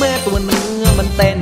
แม่ตัวเนื้อมันเต้น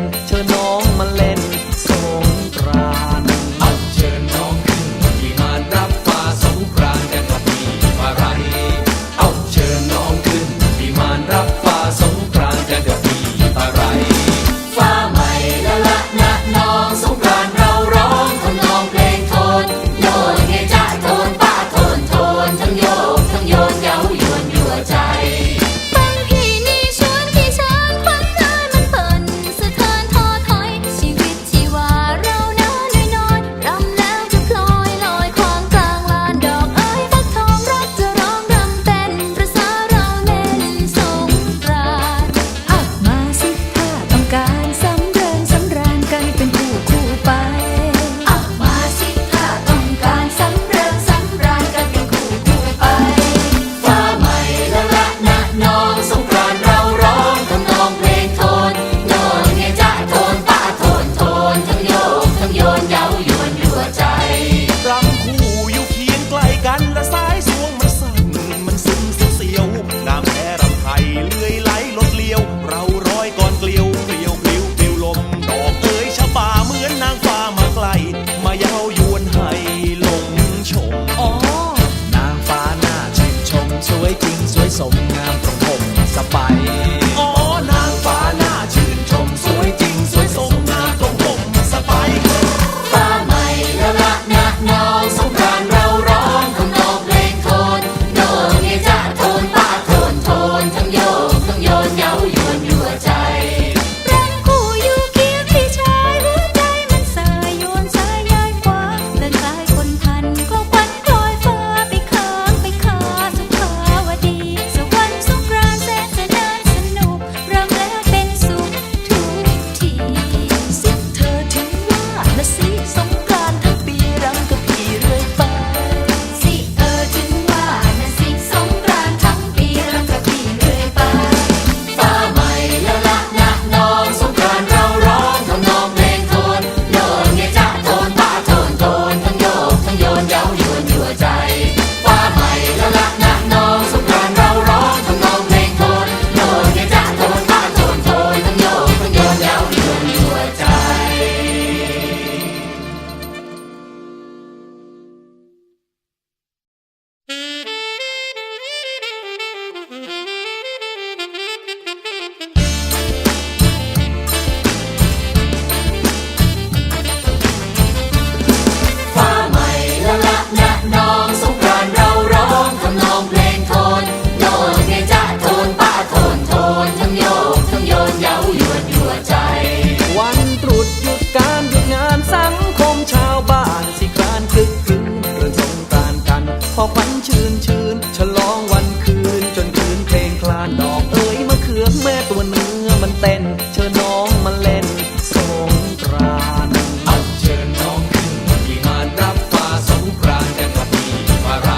ม่ตัวเนื้อมันเต้น เชิญน้องมาเล่นสงกรานต์อัญเชิญน้องขึ้นวิมานรับฟ้าสงกรานต์กันกับพี่ฟาไร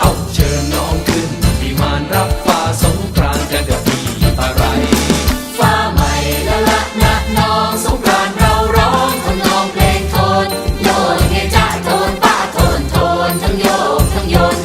เอาเชิญน้องขึ้นวิมานรับฟ้าสงกรานต์กันกับพี่ฟาไรฟ้าใหม่ละละนักน้องสงกรานต์เราร้องทำนองเพลงโทนโยนเงยจ้าโทนป้าโทนโทนทั้งโยกทั้งโยน